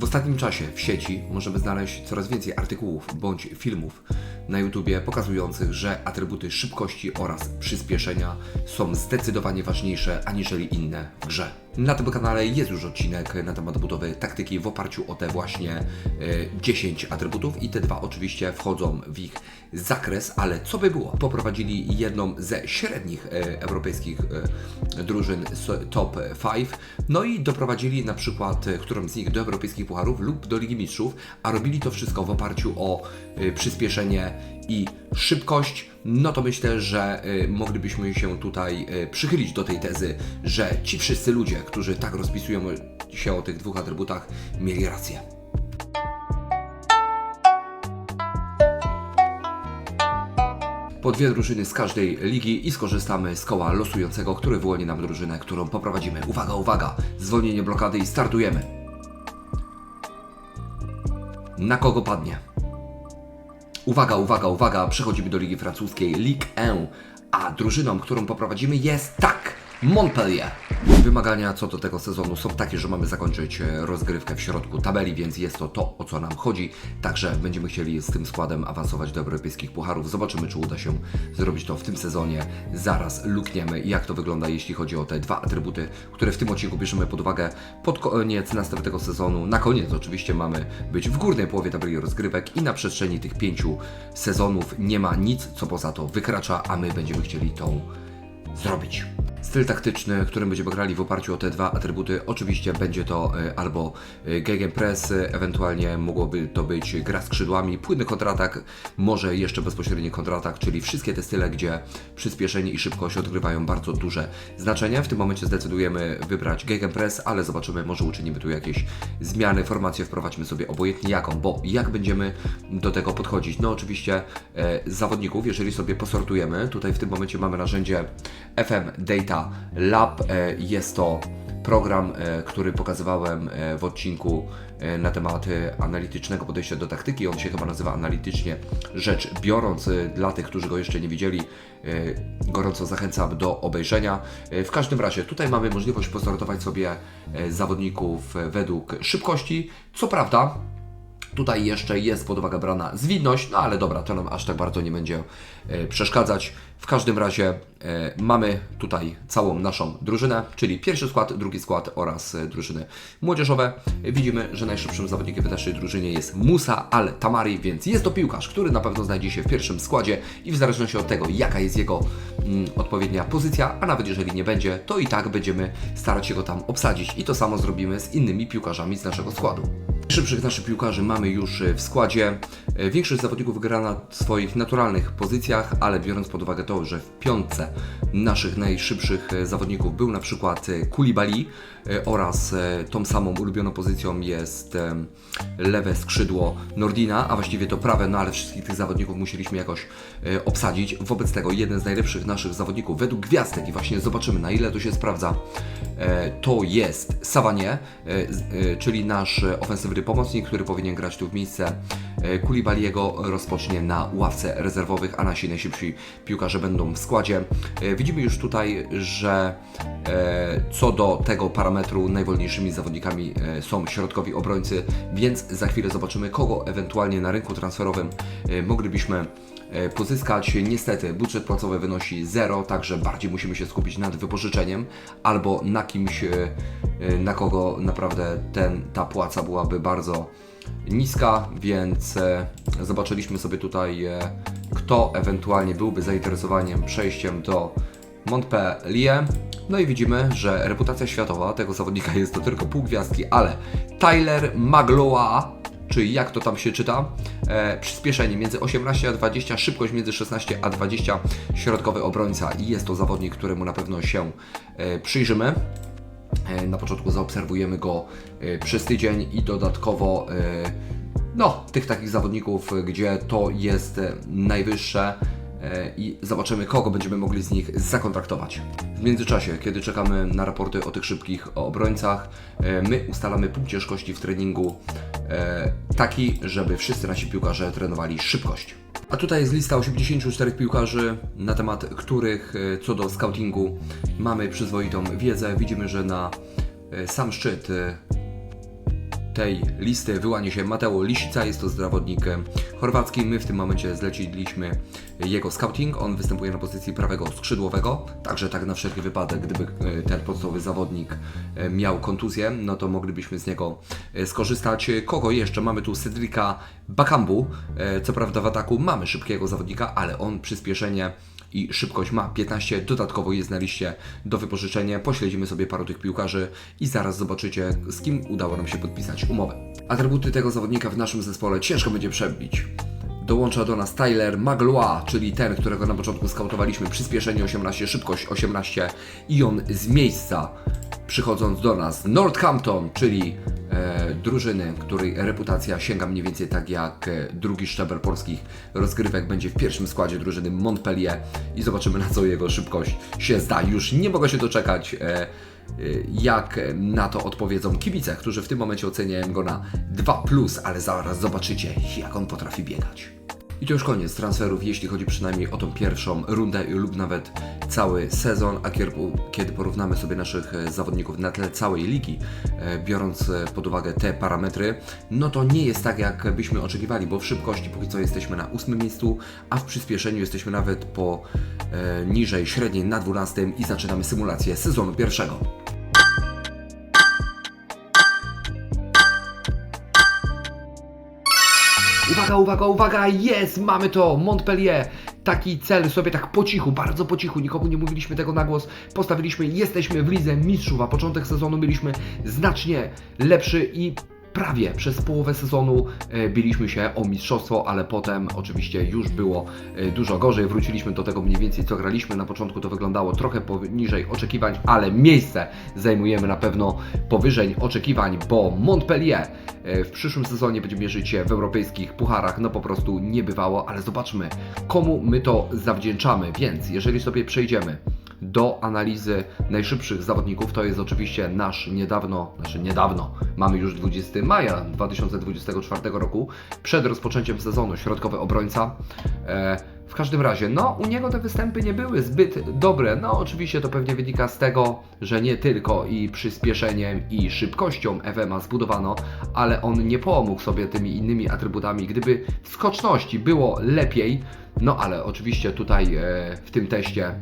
W ostatnim czasie w sieci możemy znaleźć coraz więcej artykułów bądź filmów na YouTubie pokazujących, że atrybuty szybkości oraz przyspieszenia są zdecydowanie ważniejsze aniżeli inne w grze. Na tym kanale jest już odcinek na temat budowy taktyki w oparciu o te właśnie e, 10 atrybutów i te dwa oczywiście wchodzą w ich zakres, ale co by było? Poprowadzili jedną ze średnich e, europejskich e, drużyn top 5, no i doprowadzili na przykład e, którą z nich do europejskich pucharów lub do Ligi Mistrzów, a robili to wszystko w oparciu o e, przyspieszenie i szybkość, no to myślę, że y, moglibyśmy się tutaj y, przychylić do tej tezy, że ci wszyscy ludzie, którzy tak rozpisują się o tych dwóch atrybutach, mieli rację. Po dwie drużyny z każdej ligi i skorzystamy z koła losującego, który wyłoni nam drużynę, którą poprowadzimy. Uwaga, uwaga! Zwolnienie blokady i startujemy. Na kogo padnie? Uwaga, uwaga, uwaga, przechodzimy do Ligi Francuskiej, Ligue 1, a drużyną, którą poprowadzimy jest tak, Montpellier. Wymagania co do tego sezonu są takie, że mamy zakończyć e, rozgrywkę w środku tabeli, więc jest to to, o co nam chodzi. Także będziemy chcieli z tym składem awansować do europejskich pucharów. Zobaczymy, czy uda się zrobić to w tym sezonie. Zaraz lukniemy, jak to wygląda, jeśli chodzi o te dwa atrybuty, które w tym odcinku bierzemy pod uwagę pod koniec następnego sezonu. Na koniec oczywiście mamy być w górnej połowie tabeli rozgrywek i na przestrzeni tych pięciu sezonów nie ma nic, co poza to wykracza, a my będziemy chcieli tą zrobić. Styl taktyczny, którym będziemy grali w oparciu o te dwa atrybuty, oczywiście będzie to e, albo e, gegenpress, e, ewentualnie mogłoby to być gra skrzydłami, płynny kontratak, może jeszcze bezpośredni kontratak, czyli wszystkie te style, gdzie przyspieszenie i szybkość odgrywają bardzo duże znaczenie. W tym momencie zdecydujemy wybrać gegenpress, ale zobaczymy, może uczynimy tu jakieś zmiany, formację wprowadźmy sobie obojętnie jaką, bo jak będziemy do tego podchodzić? No oczywiście e, zawodników, jeżeli sobie posortujemy, tutaj w tym momencie mamy narzędzie FM Data Lab, e, jest to program, e, który pokazywałem e, w odcinku na temat analitycznego podejścia do taktyki. On się chyba nazywa analitycznie rzecz biorąc. Dla tych, którzy go jeszcze nie widzieli, gorąco zachęcam do obejrzenia. W każdym razie tutaj mamy możliwość posortować sobie zawodników według szybkości. Co prawda, Tutaj jeszcze jest pod uwagę brana zwinność, no ale dobra, to nam aż tak bardzo nie będzie e, przeszkadzać. W każdym razie e, mamy tutaj całą naszą drużynę, czyli pierwszy skład, drugi skład oraz e, drużyny młodzieżowe. Widzimy, że najszybszym zawodnikiem w naszej drużynie jest Musa Al Tamari, więc jest to piłkarz, który na pewno znajdzie się w pierwszym składzie i w zależności od tego, jaka jest jego mm, odpowiednia pozycja, a nawet jeżeli nie będzie, to i tak będziemy starać się go tam obsadzić i to samo zrobimy z innymi piłkarzami z naszego składu. Szybszych naszych piłkarzy mamy już e, w składzie. E, Większość zawodników gra na swoich naturalnych pozycjach, ale biorąc pod uwagę to, że w piątce naszych najszybszych e, zawodników był na przykład Koulibaly e, oraz tą samą ulubioną pozycją jest lewe skrzydło Nordina, a właściwie to prawe, no ale wszystkich tych zawodników musieliśmy jakoś obsadzić. Wobec tego jeden z najlepszych naszych zawodników według gwiazdek i właśnie zobaczymy na ile to się sprawdza, to jest Savanie, czyli nasz e, ofensywny pomocnik, który powinien grać tu w miejsce e, Koulibaly'ego, rozpocznie na ławce rezerwowych, a nasi najszybsi piłkarze będą w składzie. E, Widzimy już tutaj, że e, co do tego parametru najwolniejszymi zawodnikami są środkowi obrońcy, więc za chwilę zobaczymy, kogo ewentualnie na rynku transferowym moglibyśmy pozyskać. Niestety budżet płacowy wynosi 0, także bardziej musimy się skupić nad wypożyczeniem albo na kimś, e, e, na kogo naprawdę ten, ta płaca byłaby bardzo niska, więc e, zobaczyliśmy sobie tutaj, e, kto ewentualnie byłby zainteresowaniem przejściem do Montpellier. No i widzimy, że reputacja światowa tego zawodnika jest to tylko pół gwiazdki, ale Tyler Magloa, czy jak to tam się czyta, e, przyspieszenie między 18 a 20, szybkość między 16 a 20, środkowy obrońca i jest to zawodnik, któremu na pewno się e, przyjrzymy. E, Na początku zaobserwujemy go e, przez tydzień i dodatkowo e, no, tych takich zawodników, gdzie to jest e, najwyższe i zobaczymy, kogo będziemy mogli z nich zakontraktować. W międzyczasie, kiedy czekamy na raporty o tych szybkich obrońcach, e, my ustalamy punkt ciężkości w treningu e, taki, żeby wszyscy nasi piłkarze trenowali szybkość. A tutaj jest lista 84 piłkarzy, na temat których e, co do scoutingu mamy przyzwoitą wiedzę. Widzimy, że na e, sam szczyt e, tej listy wyłania się Mateo Lisica, jest to zawodnik e, chorwacki. My w tym momencie zleciliśmy jego scouting. On występuje na pozycji prawego skrzydłowego, także tak na wszelki wypadek, gdyby e, ten podstawowy zawodnik e, miał kontuzję, no to moglibyśmy z niego skorzystać. Kogo jeszcze? Mamy tu Cedrika Bakambu. Co prawda w ataku mamy szybkiego zawodnika, ale on przyspieszenie i szybkość ma 15, dodatkowo jest na liście do wypożyczenia. Pośledzimy sobie paru tych piłkarzy i zaraz zobaczycie, z kim udało nam się podpisać umowę. Atrybuty tego zawodnika w naszym zespole ciężko będzie przebić. Dołącza do nas Tyler Magloire, czyli ten, którego na początku skautowaliśmy. Przyspieszenie 18, szybkość 18 i on z miejsca przychodząc do nas. Northampton, czyli drużyny, której reputacja sięga mniej więcej tak jak e, drugi szczebel polskich rozgrywek będzie w pierwszym składzie drużyny Montpellier i zobaczymy na co jego szybkość się zda. Już nie mogę się doczekać. E, e, jak na to odpowiedzą kibice, którzy w tym momencie oceniają go na 2, ale zaraz zobaczycie, jak on potrafi biegać. I to już koniec transferów, jeśli chodzi przynajmniej o tą pierwszą rundę lub nawet cały sezon, a kiedy- porównamy sobie naszych e, zawodników na tle całej ligi, e, biorąc e, pod uwagę te parametry, no to nie jest tak, jak byśmy oczekiwali, bo w szybkości póki co jesteśmy na ósmym miejscu, a w przyspieszeniu jesteśmy nawet po e, niżej średniej na 12 i zaczynamy symulację sezonu pierwszego. Uwaga, uwaga, uwaga, jest, mamy to, Montpellier. Taki cel sobie tak po cichu, bardzo po cichu, nikomu nie mówiliśmy tego na głos. Postawiliśmy, jesteśmy w lidze mistrzów, a początek sezonu mieliśmy znacznie lepszy i prawie przez połowę sezonu e, biliśmy się o mistrzostwo, ale potem oczywiście już było e, dużo gorzej. Wróciliśmy do tego mniej więcej co graliśmy. Na początku to wyglądało trochę poniżej oczekiwań, ale miejsce zajmujemy na pewno powyżej oczekiwań, bo Montpellier e, w przyszłym sezonie będzie mierzyć się w europejskich pucharach. No po prostu nie bywało, ale zobaczmy komu my to zawdzięczamy. Więc jeżeli sobie przejdziemy do analizy najszybszych zawodników. To jest oczywiście nasz niedawno, znaczy niedawno, mamy już 20 maja 2024 roku, przed rozpoczęciem sezonu, środkowy obrońca. E, w każdym razie, no u niego te występy nie były zbyt dobre. No oczywiście to pewnie wynika z tego, że nie tylko i przyspieszeniem i szybkością FMA zbudowano, ale on nie pomógł sobie tymi innymi atrybutami. Gdyby w skoczności było lepiej, no ale oczywiście tutaj e, w tym teście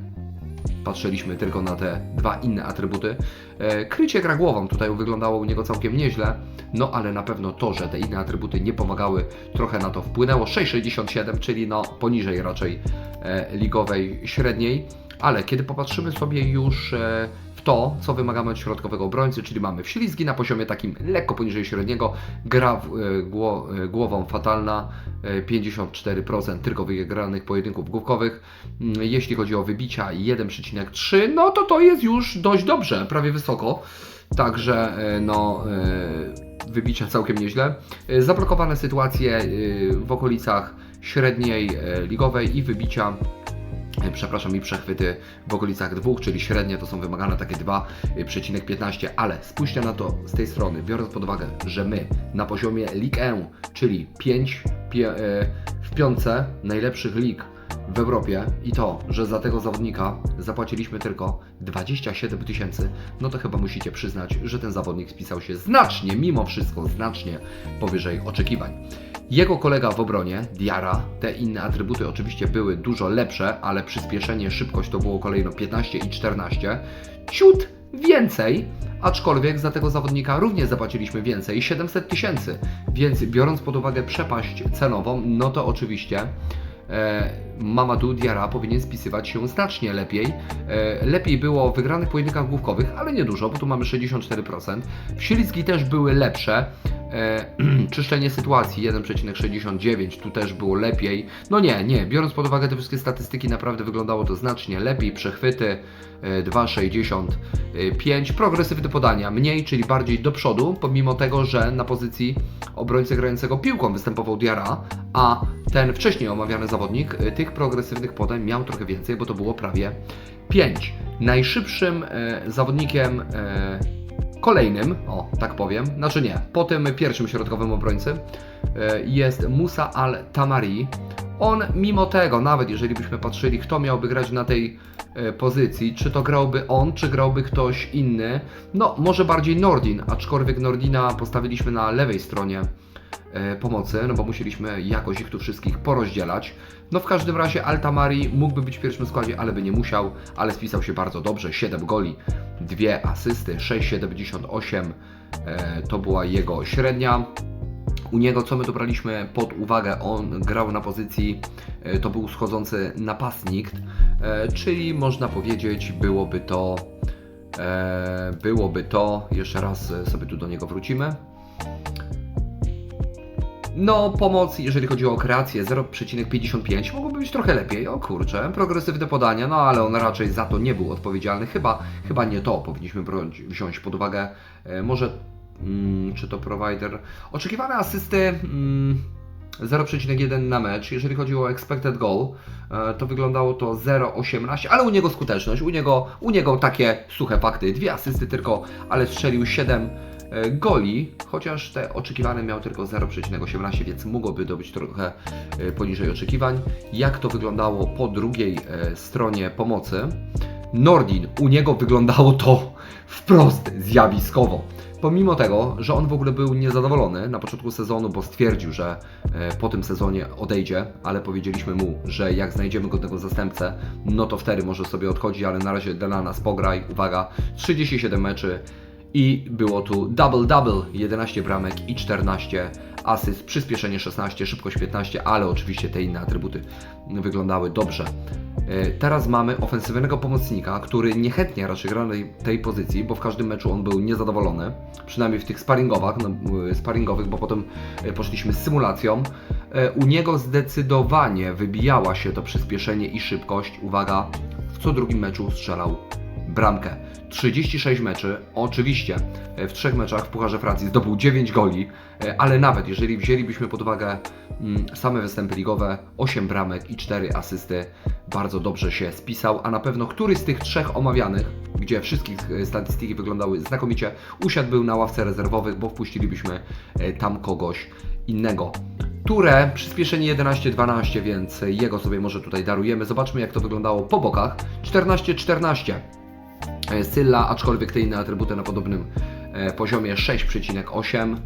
patrzyliśmy tylko na te dwa inne atrybuty. E, Krycie gra głową tutaj wyglądało u niego całkiem nieźle, no ale na pewno to, że te inne atrybuty nie pomagały, trochę na to wpłynęło. 6,67, czyli no poniżej raczej e, ligowej średniej, ale kiedy popatrzymy sobie już e, w to, co wymagamy od środkowego obrońcy, czyli mamy wślizgi na poziomie takim lekko poniżej średniego, gra w, e, e, głową fatalna, e, 54% tylko wygranych pojedynków główkowych. Mm, Jeśli chodzi o wybicia 1,3, no to to jest już dość dobrze, prawie wysoko. Także e, no e, wybicia całkiem nieźle. Zablokowane sytuacje w okolicach średniej ligowej i wybicia przepraszam, i przechwyty w okolicach dwóch, czyli średnie to są wymagane takie 2,15, ale spójrzcie na to z tej strony, biorąc pod uwagę, że my na poziomie Ligue 1, czyli 5 pie, e, w piątce najlepszych lig w Europie i to, że za tego zawodnika zapłaciliśmy tylko 27 tysięcy, no to chyba musicie przyznać, że ten zawodnik spisał się znacznie, mimo wszystko znacznie powyżej oczekiwań. Jego kolega w obronie, Diara, te inne atrybuty oczywiście były dużo lepsze, ale przyspieszenie, szybkość to było kolejno 15 i 14. Ciut więcej, aczkolwiek za tego zawodnika również zapłaciliśmy więcej, 700 tysięcy. Więc biorąc pod uwagę przepaść cenową, no to oczywiście e, Mamadou Diarra powinien spisywać się znacznie lepiej. E, lepiej było w wygranych pojedynkach główkowych, ale nie dużo, bo tu mamy 64%. Wślizgi też były lepsze. E, czyszczenie sytuacji 1,69, tu też było lepiej. No nie, nie, biorąc pod uwagę te wszystkie statystyki, naprawdę wyglądało to znacznie lepiej. Przechwyty e, 2,65, progresywne podania mniej, czyli bardziej do przodu, pomimo tego, że na pozycji obrońcy grającego piłką występował Diarra, a ten wcześniej omawiany zawodnik e, tych progresywnych podań miał trochę więcej, bo to było prawie 5. Najszybszym e, zawodnikiem e, kolejnym, o tak powiem, znaczy nie, po tym pierwszym środkowym obrońcy e, jest Musa Al-Tamari. on mimo tego, nawet jeżeli byśmy patrzyli, kto miałby grać na tej e, pozycji, czy to grałby on, czy grałby ktoś inny, no może bardziej Nordin, aczkolwiek Nordina postawiliśmy na lewej stronie pomocy, no bo musieliśmy jakoś ich tu wszystkich porozdzielać. No w każdym razie Altamari mógłby być w pierwszym składzie, ale by nie musiał, ale spisał się bardzo dobrze, 7 goli, 2 asysty, 6,78 e, to była jego średnia. U niego, co my dobraliśmy pod uwagę, on grał na pozycji, e, to był schodzący napastnik, e, czyli można powiedzieć, byłoby to, e, byłoby to, jeszcze raz e, sobie tu do niego wrócimy. No, pomoc, jeżeli chodzi o kreację, 0,55 mogłoby być trochę lepiej. O kurczę, progresywne podania, no ale on raczej za to nie był odpowiedzialny. Chyba, chyba nie to powinniśmy wziąć pod uwagę. E, może, mm, czy to provider. Oczekiwane asysty. Mm, 0,1 na mecz. Jeżeli chodzi o expected goal, e, to wyglądało to 0,18, ale u niego skuteczność, u niego, u niego takie suche fakty. Dwie asysty tylko, ale strzelił 7 e, goli, chociaż te oczekiwane miał tylko 0,18, więc mogłoby to być trochę e, poniżej oczekiwań. Jak to wyglądało po drugiej e, stronie pomocy? Nordin, u niego wyglądało to wprost zjawiskowo. Pomimo tego, że on w ogóle był niezadowolony na początku sezonu, bo stwierdził, że e, po tym sezonie odejdzie, ale powiedzieliśmy mu, że jak znajdziemy godnego zastępcę, no to wtedy może sobie odchodzi, ale na razie dla nas pograj. Uwaga, 37 meczy i było tu double-double, 11 bramek i 14 asyst, przyspieszenie 16, szybkość 15, ale oczywiście te inne atrybuty wyglądały dobrze. E, Teraz mamy ofensywnego pomocnika, który niechętnie raczej gra na tej, pozycji, bo w każdym meczu on był niezadowolony, przynajmniej w tych sparingowych, no, e, sparingowych bo potem e, poszliśmy z symulacją. U niego zdecydowanie wybijała się to przyspieszenie i szybkość. Uwaga, w co drugim meczu strzelał bramkę. 36 meczy, oczywiście e, w trzech meczach w Pucharze Francji zdobył 9 goli, e, ale nawet jeżeli wzięlibyśmy pod uwagę mm, same występy ligowe, 8 bramek i 4 asysty, bardzo dobrze się spisał, a na pewno któryś z tych trzech omawianych, gdzie wszystkich e, statystyki wyglądały znakomicie, usiadł na ławce rezerwowych, bo wpuścilibyśmy tam kogoś innego. Ture, przyspieszenie 11-12, więc jego sobie może tutaj darujemy. Zobaczmy jak to wyglądało po bokach. 14-14. E, Sylla, aczkolwiek te inne atrybuty na podobnym e, poziomie 6,8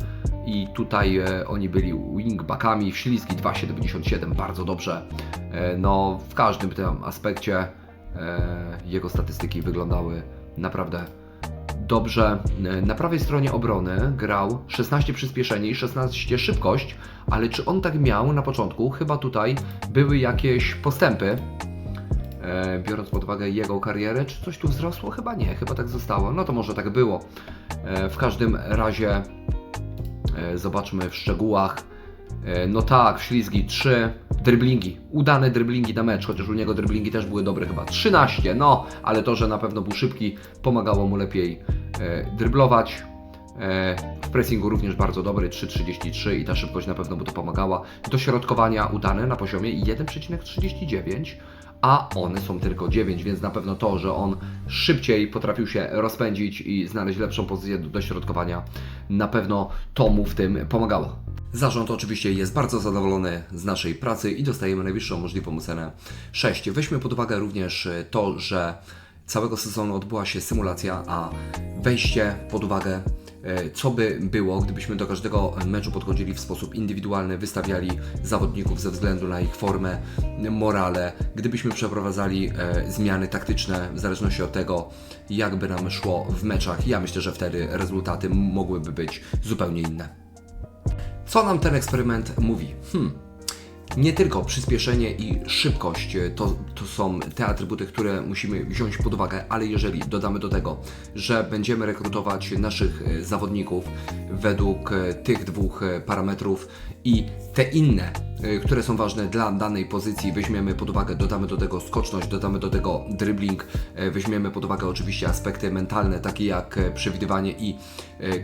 i tutaj e, oni byli wingbackami, Śliski 2,77, bardzo dobrze. No, w każdym tym aspekcie jego statystyki wyglądały naprawdę dobrze. Na prawej stronie obrony grał 16 przyspieszenie i 16 szybkość, ale czy on tak miał na początku? Chyba tutaj były jakieś postępy. E, biorąc pod uwagę jego karierę, czy coś tu wzrosło? Chyba nie, chyba tak zostało. No to może tak było. E, w każdym razie e, zobaczmy w szczegółach. No tak, ślizgi 3, dryblingi, udane dryblingi na mecz, chociaż u niego dryblingi też były dobre chyba 13, no, ale to, że na pewno był szybki, pomagało mu lepiej dryblować. W pressingu również bardzo dobry, 3,33 i ta szybkość na pewno mu to pomagała. Dośrodkowania udane na poziomie 1,39, a one są tylko 9, więc na pewno to, że on szybciej potrafił się rozpędzić i znaleźć lepszą pozycję do dośrodkowania, na pewno to mu w tym pomagało. Zarząd oczywiście jest bardzo zadowolony z naszej pracy i dostajemy najwyższą możliwą cenę 6. Weźmy pod uwagę również e, to, że całego sezonu odbyła się symulacja, a wejście pod uwagę, co by było, gdybyśmy do każdego meczu podchodzili w sposób indywidualny, wystawiali zawodników ze względu na ich formę, morale, gdybyśmy przeprowadzali e, zmiany taktyczne w zależności od tego, jak by nam szło w meczach. Ja myślę, że wtedy rezultaty mogłyby być zupełnie inne. Co nam ten eksperyment mówi? Hmm. Nie tylko przyspieszenie i szybkość e, to, to są te atrybuty, które musimy wziąć pod uwagę, ale jeżeli dodamy do tego, że będziemy rekrutować naszych e, zawodników według e, tych dwóch parametrów i te inne, e, które są ważne dla danej pozycji, weźmiemy pod uwagę, dodamy do tego skoczność, dodamy do tego dribbling, e, weźmiemy pod uwagę oczywiście aspekty mentalne, takie jak e, przewidywanie i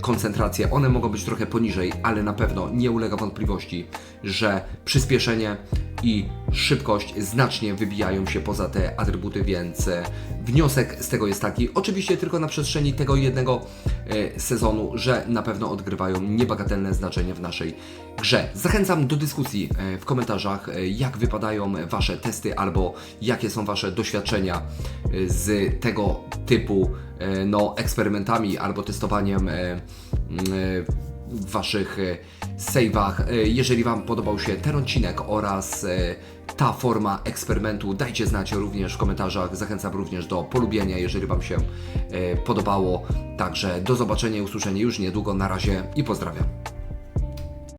koncentracja. One mogą być trochę poniżej, ale na pewno nie ulega wątpliwości, że przyspieszenie i szybkość znacznie wybijają się poza te atrybuty, więc e, wniosek z tego jest taki, oczywiście tylko na przestrzeni tego jednego e, sezonu, że na pewno odgrywają niebagatelne znaczenie w naszej grze. Zachęcam do dyskusji e, w komentarzach, jak wypadają Wasze testy albo jakie są Wasze doświadczenia z tego typu no, eksperymentami albo testowaniem w Waszych e, save'ach. E, Jeżeli Wam podobał się ten odcinek oraz e, ta forma eksperymentu, dajcie znać również w komentarzach. Zachęcam również do polubienia, jeżeli Wam się podobało. Także do zobaczenia i usłyszenia już niedługo. Na razie i pozdrawiam.